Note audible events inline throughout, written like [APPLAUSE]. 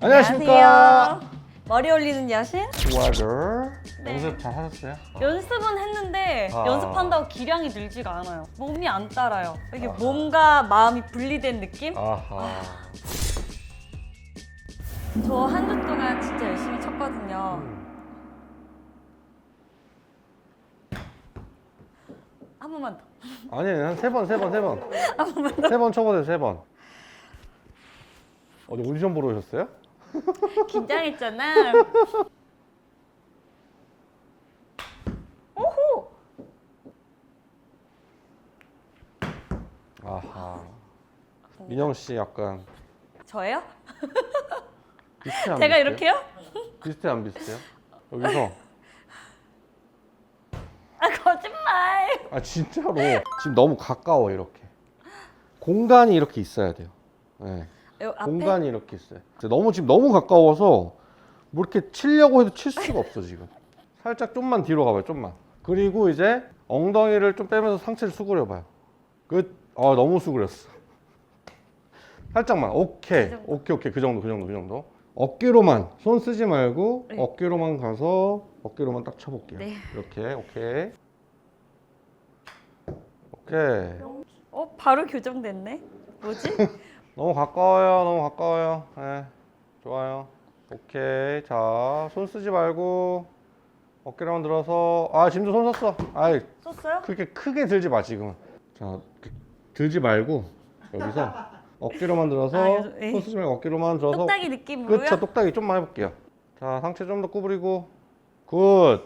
안녕하십니까. 안녕하세요. 머리 올리는 여신? 와저 네. 연습 잘 하셨어요? 연습은 했는데 아. 연습한다고 기량이 늘지가 않아요. 몸이 안 따라요. 이게 아하. 몸과 마음이 분리된 느낌? 아하. 저 한 주 동안 진짜 열심히 쳤거든요. 한 번만 더. 아니 한세 번, 세 번, 세 번. [LAUGHS] 세번 쳐보세요, 세 번. 어디 오디션 보러 오셨어요? [LAUGHS] 긴장했잖아. 오호! 아하. 민영 씨 약간 저예요? 비슷해 안 제가 비슷해요? 이렇게요? 비슷해 안 비슷해요? 여기서 아 거짓말. 아 진짜로 지금 너무 가까워 이렇게 공간이 이렇게 있어야 돼요. 네. 요 앞에 공간이 이렇게 있어요. 너무 지금 너무 가까워서 뭐 이렇게 치려고 해도 칠 수가 [LAUGHS] 없어 지금. 살짝 좀만 뒤로 가봐요, 좀만. 그리고 이제 엉덩이를 좀 빼면서 상체를 수그려봐요. 끝. 아 너무 수그렸어. 살짝만. 오케이, 그 정도? 오케이, 오케이. 그 정도, 그 정도, 그 정도. 어깨로만 손 쓰지 말고 네. 어깨로만 가서 어깨로만 딱 쳐볼게요. 네. 이렇게, 오케이. 오케이. 어 바로 교정됐네. 뭐지? [LAUGHS] 너무 가까워요. 너무 가까워요. 네. 좋아요. 오케이. 자, 손 쓰지 말고 어깨로만 들어서 아, 지금도 손 썼어. 아이, 썼어요? 그렇게 크게 들지 마, 지금. 자, 그- 들지 말고 여기서 [LAUGHS] 어깨로만 들어서 아, 요즘- 에이. 손 쓰지 말고 어깨로만 들어서 똑딱이 느낌으로요? 그렇죠. 똑딱이 좀만 해 볼게요. 자, 상체 좀 더 구부리고 굿.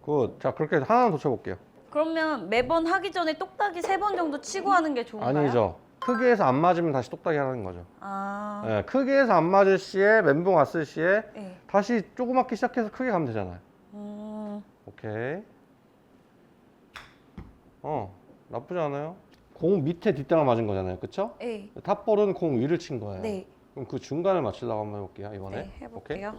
굿. 자, 그렇게 하나 더 쳐 볼게요. 그러면 매번 하기 전에 똑딱이 세 번 정도 치고 하는 게 좋은가요? 아니죠. 크게 해서 안 맞으면 다시 똑딱이 하는 거죠. 아, 예, 크게 해서 안 맞을 시에 멘붕 왔을 시에 네. 다시 조그맣게 시작해서 크게 가면 되잖아요. 음, 오케이. 어, 나쁘지 않아요. 공 밑에 뒷땅을 맞은 거잖아요. 그쵸? 네. 탑볼은 공 위를 친 거예요. 네. 그럼 그 중간을 맞추려고 한번 해볼게요. 이번에. 네, 해볼게요.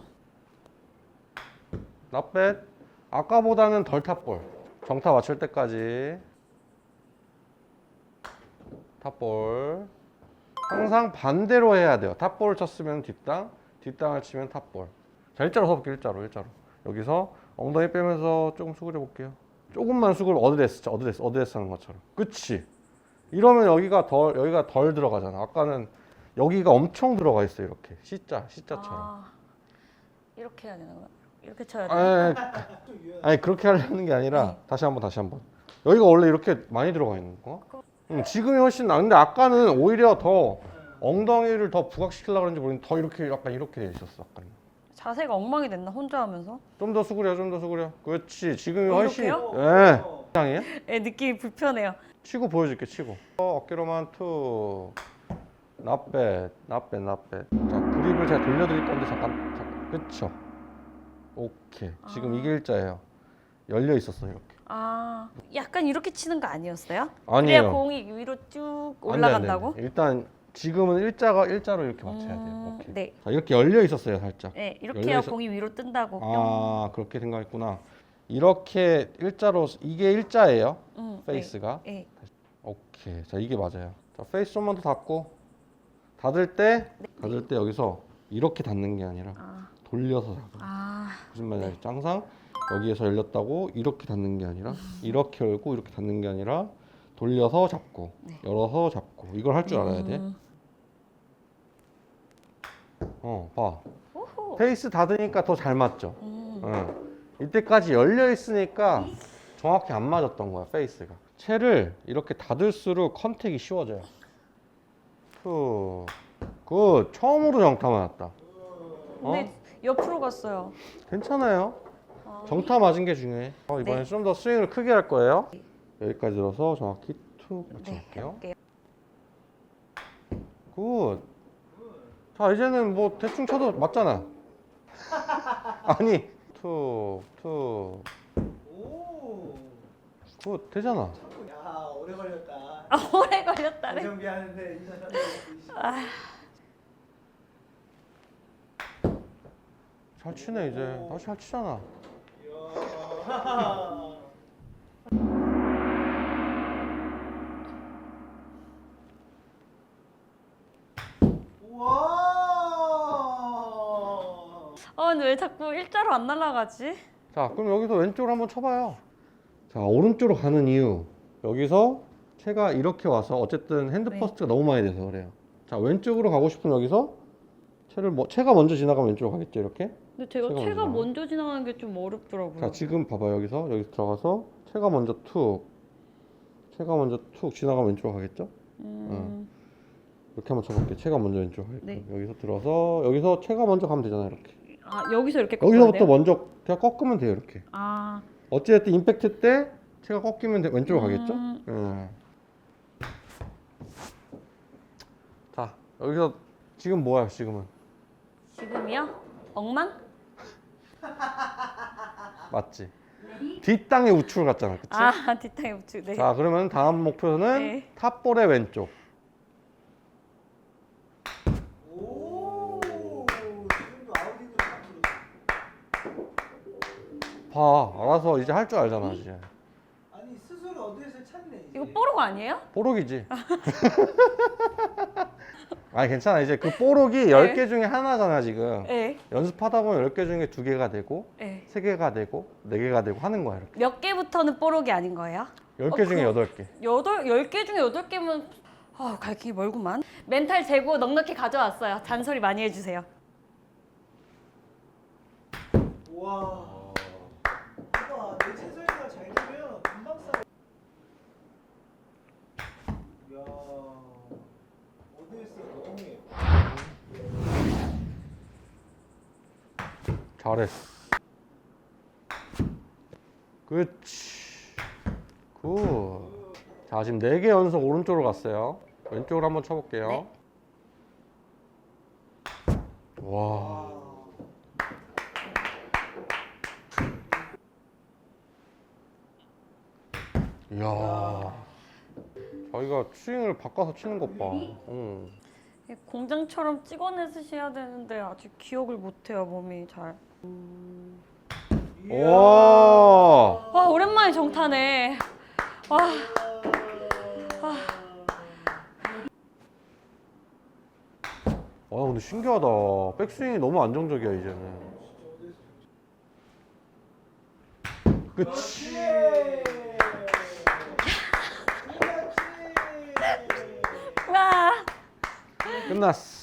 나뱃. 아까보다는 덜 탑볼. 정타 맞출 때까지. 탑볼. 항상 반대로 해야 돼요. 탑볼을 쳤으면 뒷땅, 뒷땅을 치면 탑볼. 자, 일자로 서볼게요. 일자로, 일자로. 여기서 엉덩이 빼면서 조금 수그려 볼게요. 조금만 수그려 어드레스, 어드레스, 어드레스 하는 것처럼. 그치? 이러면 여기가 덜, 여기가 덜 들어가잖아. 아까는 여기가 엄청 들어가 있어요. 이렇게. C자, C자처럼. 아, 이렇게 해야 되나? 이렇게 쳐야 되나? 아니, 아니 그렇게 하려는 게 아니라 다시 한번 다시 한번 여기가 원래 이렇게 많이 들어가 있는 거? 응, 지금이 훨씬 나. 근데 아까는 오히려 더 엉덩이를 더 부각시키려고 그런지 모르겠는데 더 이렇게 약간 이렇게 돼 있었어. 아까. 자세가 엉망이 됐나 혼자 하면서? 좀 더 수그려, 좀 더 수그려. 그렇지. 지금이 어, 훨씬. 이렇게요? 예. 이상해요? 네, 느낌이 불편해요. 치고 보여줄게. 치고. 어, 어깨로만 투. bad, not bad. 자, 그립을 제가 돌려드릴 건데 잠깐, 잠깐. 그쵸? 오케이. 지금 아. 이게 일자예요. 열려 있었어 이렇게. 아, 약간 이렇게 치는 거 아니었어요? 아니에요. 공이 위로 쭉 안 돼, 안 돼, 올라간다고? 안 돼. 일단 지금은 일자가 일자로 이렇게 맞춰야 돼요. 음, 오케이. 네. 자, 이렇게 열려 있었어요, 살짝. 네, 이렇게 열려 해야 있어- 공이 위로 뜬다고. 아, 그렇게 생각했구나. 이렇게 일자로 이게 일자예요. 음, 페이스가. 네. 네. 오케이. 자, 이게 맞아요. 자, 페이스 좀만 더 닫고 닫을 때 닫을 때 여기서 이렇게 닫는 게 아니라 아, 돌려서 닫아. 아, 무슨 말인지 알죠? 항상 여기에서 열렸다고 이렇게 닫는 게 아니라 이렇게 열고 이렇게 닫는 게 아니라 돌려서 잡고 네. 열어서 잡고 이걸 할 줄 알아야 돼. 음. 어, 봐. 오호. 페이스 닫으니까 더 잘 맞죠. 음. 응. 이때까지 열려 있으니까 정확히 안 맞았던 거야 페이스가. 채를 이렇게 닫을수록 컨택이 쉬워져요. 후, 굿. 처음으로 정타 맞았다. 어? 근데 옆으로 갔어요. 괜찮아요. 아, 정타 맞은 게 중요해. 어, 이번에 네. 좀더 스윙을 크게 할 거예요. 여기까지 들어서 정확히 툭 네, 맞춰볼게요. 해볼게요. 굿. 자 이제는 뭐 대충 쳐도 맞잖아. [LAUGHS] 아니 투 투. 오. 굿 되잖아. 야 오래 걸렸다. 아, 오래 걸렸다네. 정비 하는데 인사 잘 치네 이제. 다시 잘 치잖아. 이야. 우와. 공은 왜 자꾸 일자로 안 날아가지? 자, 그럼 여기서 왼쪽으로 한번 쳐봐요. 자, 오른쪽으로 가는 이유. 여기서 채가 이렇게 와서 어쨌든 핸드 네. 퍼스트가 너무 많이 돼서 그래요. 자, 왼쪽으로 가고 싶으면 여기서 채를 뭐 채가 먼저 지나가면 왼쪽으로 가겠죠, 이렇게. 근데 제가 제가 채가 먼저. 먼저 지나가는 게 좀 어렵더라고요. 자, 지금 봐봐요. 여기서 여기 들어가서 채가 먼저 툭, 채가 먼저 툭 지나가면 왼쪽으로 가겠죠? 음, 이렇게 한번 쳐볼게요. 채가 먼저 왼쪽으로 가겠고 네. 여기서 들어서 여기서 채가 먼저 가면 되잖아요, 이렇게. 아 여기서 이렇게 여기서부터 돼요? 먼저 그냥 꺾으면 돼요, 이렇게. 아 어찌됐든 임팩트 때 채가 꺾이면 돼- 왼쪽으로 가겠죠? 음. 예. 자 여기서 지금 뭐야 지금은 지금이요? 엉망? [LAUGHS] 맞지? 뒷땅에 우측을 갔잖아, 그치? 아 [LAUGHS] 뒷땅에 우측. 네. 자 그러면 다음 목표는 네. 탑볼의 왼쪽. 오. 지금도 아웃인으로 앞으로. 봐, 알아서 이제 할 줄 알잖아 이제. 아니 스스로 어디에서 찾네. 이제. 이거 뽀록 아니에요? 뽀록이지. [LAUGHS] 아니 괜찮아 이제 그 뽀록이 네. 10개 중에 하나잖아 지금. 네. 연습하다 보면 10개 중에 2개가 되고 네. 3개가 되고 4개가 되고 하는 거야 이렇게. 몇 개부터는 뽀록이 아닌 거예요? 10개 어, 중에 그- 8개. 여덟 열 개 중에 여덟 개면 아, 갈 길이 멀구만. 멘탈 재고 넉넉히 가져왔어요. 잔소리 많이 해주세요. 와. 잘했어. 그렇지. 굿. 자, 지금 4개 연속 오른쪽으로 갔어요. 왼쪽으로 한번 쳐볼게요. 네. 와. 와. 이야. 저희가 스윙을 바꿔서 치는 것 봐. 응. 공장처럼 찍어내시셔야 되는데 아직 기억을 못해요 몸이 잘. 와. 와 오랜만에 정타네. 와 와, 근데 신기하다. 백스윙이 너무 안정적이야, 이제는. 그치. 와. 끝났어.